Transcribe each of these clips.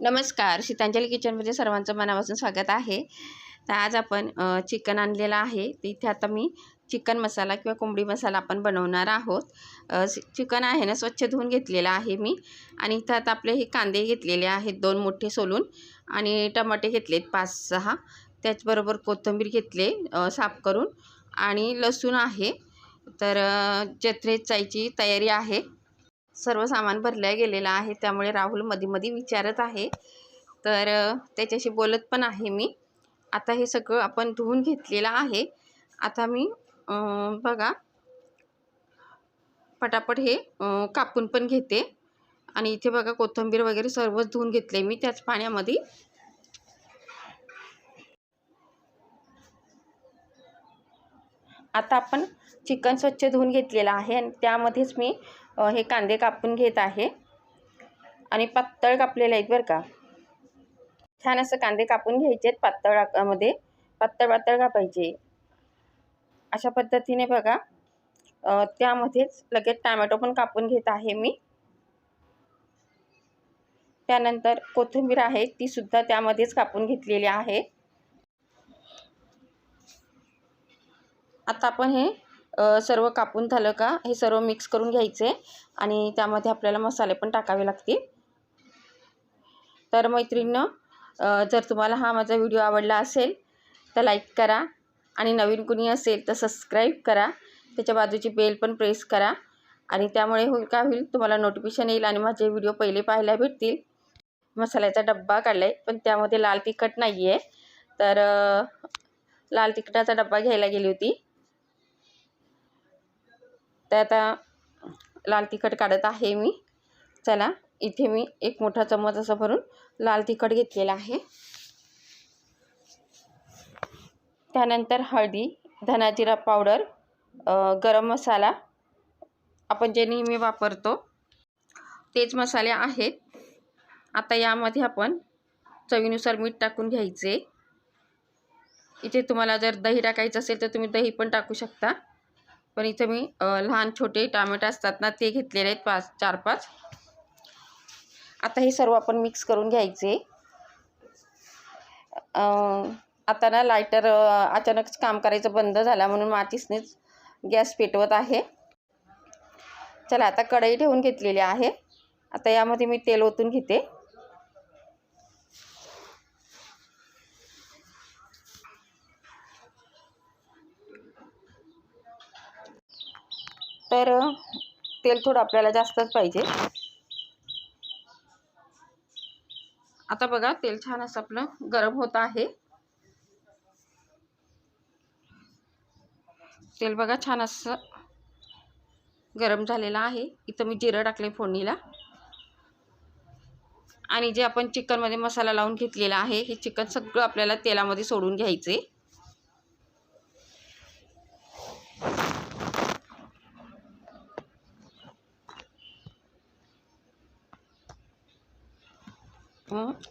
नमस्कार. शीतांजली किचनमध्ये सर्वांचं मनापासून स्वागत आहे. तर आज आपण चिकन आणलेलं आहे. तर इथे आता मी चिकन मसाला किंवा कोंबडी मसाला आपण बनवणार आहोत. चिकन आहे ना स्वच्छ धुवून घेतलेलं आहे मी. आणि इथं आता आपले हे कांदे घेतलेले आहेत दोन मोठे सोलून. आणि टमाटे घेतलेत पाच सहा. त्याचबरोबर कोथिंबीर घेतले साफ करून. आणि लसूण आहे. तर जत्रेत जायची तयारी आहे. सर्व सामान भरल्या गेलेलं आहे. त्यामुळे राहुलमध्ये मध्ये विचारत आहे. तर त्याच्याशी बोलत पण आहे मी. आता हे सगळं आपण धुवून घेतलेलं आहे. आता मी बघा. पटापट हे कापून पण घेते. आणि इथे बघा कोथिंबीर वगैरे सर्वच धुवून घेतले मी त्याच पाण्यामध्ये. आता आपण चिकन स्वच्छ धुवून घेतलेलं आहे आणि त्यामध्येच मी हे कांदे कापून घेत आहे. आणि पातळ कापलेले आहेत बरं का. छान असं कांदे कापून घ्यायचे आहेत पातळामध्ये पातळ पातळ कापायचे. अशा पद्धतीने बघा. त्यामध्येच लगेच टॅमॅटो पण कापून घेत आहे मी. त्यानंतर कोथिंबीर आहे ती सुद्धा त्यामध्येच कापून घेतलेली आहे. आता आपण हे सर्व कापून झालं का हे सर्व मिक्स करून घ्यायचे आणि त्यामध्ये आपल्याला मसाले पण टाकावे लागतील. तर मैत्रिणीनं जर तुम्हाला हा माझा व्हिडिओ आवडला असेल तर लाईक करा आणि नवीन कुणी असेल तर सबस्क्राईब करा. त्याच्या बाजूची बेल पण प्रेस करा आणि त्यामुळे होईल का होईल तुम्हाला नोटिफिकेशन येईल आणि माझे व्हिडिओ पहिले पाहायला भेटतील. मसाल्याचा डब्बा काढला आहे पण त्यामध्ये लाल तिखट नाही आहे तर लाल तिखटाचा डब्बा घ्यायला गेली होती. तर आता लाल तिखट काढत आहे मी. चला इथे मी एक मोठा चम्मच असं भरून लाल तिखट घेतलेला आहे. त्यानंतर हळदी धनाजिरा पावडर गरम मसाला आपण जे नेहमी वापरतो तेच मसाले आहेत. आता यामध्ये आपण चवीनुसार मीठ टाकून घ्यायचे. इथे तुम्हाला जर दही टाकायचं असेल तर तुम्ही दही पण टाकू शकता. पण इथं मी लहान छोटे टामॅटो असतात ना ते घेतलेले आहेत पाच चार पाच. आता हे सर्व आपण मिक्स करून घ्यायचे. आता ना लायटर अचानकच काम करायचं बंद झाला म्हणून मातीसनेच गॅस पेटवत आहे. चला आता कढई ठेवून घेतलेली आहे. आता यामध्ये मी तेल ओतून घेते. तर तेल थोडं आपल्याला जास्तच पाहिजे. आता बघा तेल छान असं आपलं गरम होत आहे. तेल बघा छान असं गरम झालेलं आहे. इथं मी जिरं टाकले फोडणीला. आणि जे आपण चिकनमध्ये मसाला लावून घेतलेला आहे हे चिकन सगळं आपल्याला तेलामध्ये सोडून घ्यायचे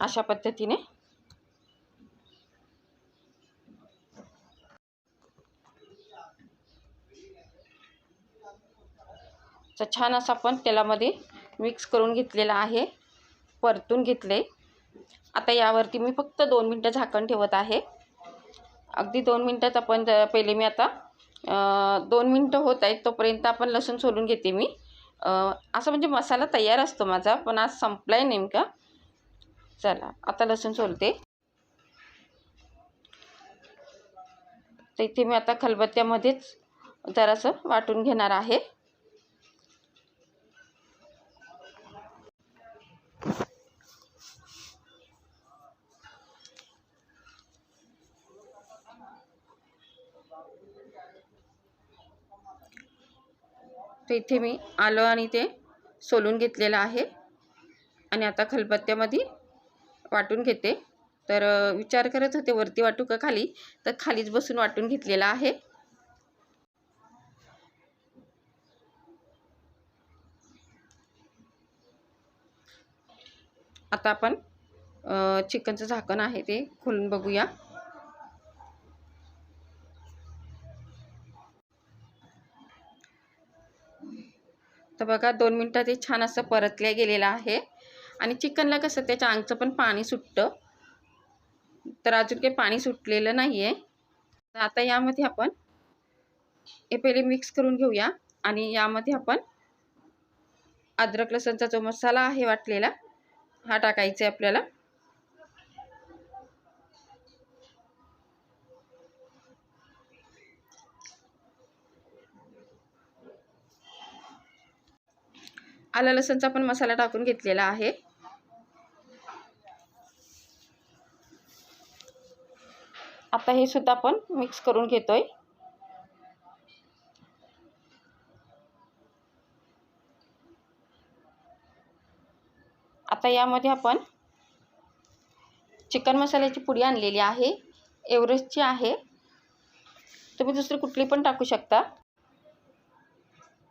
अशा पद्धतीने. तर छान असं आपण तेलामध्ये मिक्स करून घेतलेला आहे. परतून घेतले. आता यावरती मी फक्त दोन मिनटं झाकण ठेवत आहे. अगदी दोन मिनटात आपण पहिले मी आता दोन मिनटं होत आहेत तोपर्यंत आपण लसूण सोलून घेते मी. असं म्हणजे मसाला तयार असतो माझा पण आज संपला आहे नेमका. चला आता लसूण सोलते. तर इथे मी आता खलबत्त्यामध्येच जरासं वाटून घेणार आहे. तर इथे मी आलं आणि ते सोलून घेतलेलं आहे. आणि आता खलबत्त्यामध्ये वाटून घेते. तर विचार करत होते वरती वाटू का खाली? तर खालीच बसून वाटून घेतलेला आहे. आता आपण चिकनचं झाकण आहे ते खोलून बघूया. तर बघा दोन मिनटात ते छान असं परतल्या गेलेलं आहे. आणि चिकनला कसं त्याच्या अंगचं पण पाणी सुटतं. तर अजून काही पाणी सुटलेलं नाही आहे तर आता यामध्ये आपण हे पहिले मिक्स करून घेऊया आणि यामध्ये आपण अद्रक लसणचा जो मसाला आहे वाटलेला हा टाकायचा आहे आपल्याला. आला लसणचा पण मसाला टाकून घेतलेला आहे. आता हे सुद्धा आपण मिक्स करून घेतो आहे आता यामध्ये आपण चिकन मसाल्याची पुडी आणलेली आहे. एव्हरेस्टची आहे. तुम्ही दुसरी कुठली पण टाकू शकता.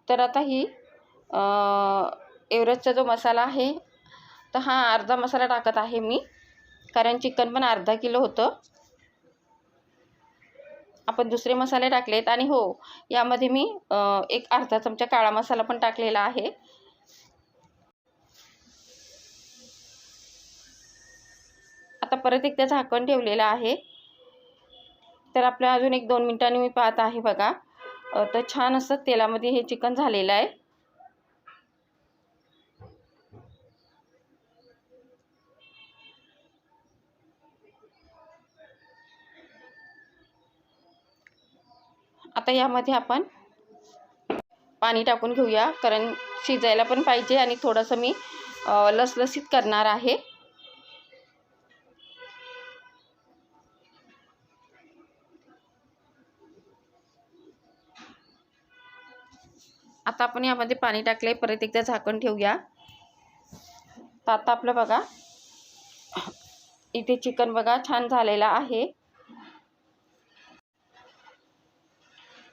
तर आता ही एव्हरेस्टचा जो मसाला आहे तर हा अर्धा मसाला टाकत आहे मी. कारण चिकन पण अर्धा किलो होतं. आपण दुसरे मसाले टाकलेत आणि हो यामध्ये मी एक अर्धा चमचा काळा मसाला पण टाकलेला आहे. आता परत एकदा झाकण ठेवलेलं आहे. तर आपल्या अजून एक दोन मिनटांनी मी पाहत आहे बघा. तर छान असं तेलामध्ये हे चिकन झालेलं आहे. आता यामध्ये आपण पाणी टाकून घेऊया कारण शिजायला पण पाहिजे आणि थोडंसं मी लसलसीत करणार आहे. आता आपण यामध्ये पाणी टाकले परत एकदा झाकण ठेवूया. तर आता आपलं बघा इथे चिकन बघा छान झालेला आहे.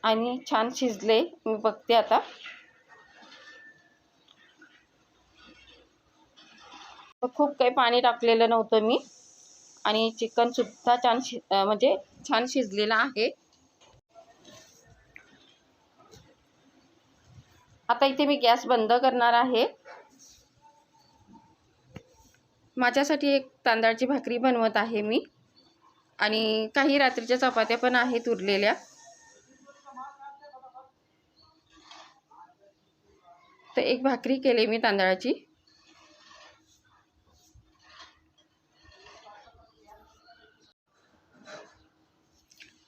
आणि छान शिजले. मी बघते आता. खूप काही पाणी टाकलेलं नव्हतं मी. आणि चिकनसुद्धा छान शि म्हणजे छान शिजलेलं आहे. आता इथे मी गॅस बंद करणार आहे. माझ्यासाठी एक तांदळाची भाकरी बनवत आहे मी. आणि काही रात्रीच्या चपात्या पण आहेत उरलेल्या. तर एक भाकरी केली मी तांदळाची.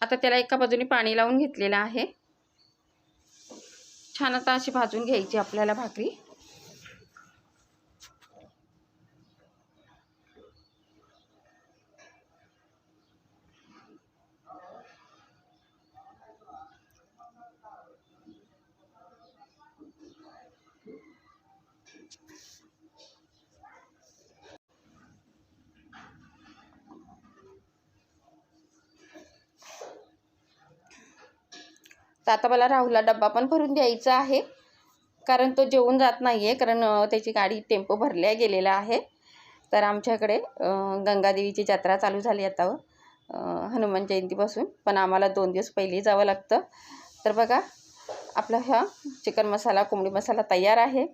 आता त्याला एका बाजूने पाणी लावून घेतलेलं आहे. छान आता अशी भाजून घ्यायची आपल्याला भाकरी. तर आता मला राहुलला डब्बा पण भरून द्यायचा आहे. कारण तो जेवून जात नाही आहे कारण त्याची गाडी टेम्पो भरल्या गेलेला आहे. तर आमच्याकडे गंगादेवीची जत्रा चालू झाली आता हनुमान जयंतीपासून. पण आम्हाला दोन दिवस पहिले जावं लागतं. तर बघा आपला हा चिकन मसाला कोंबडी मसाला तयार आहे.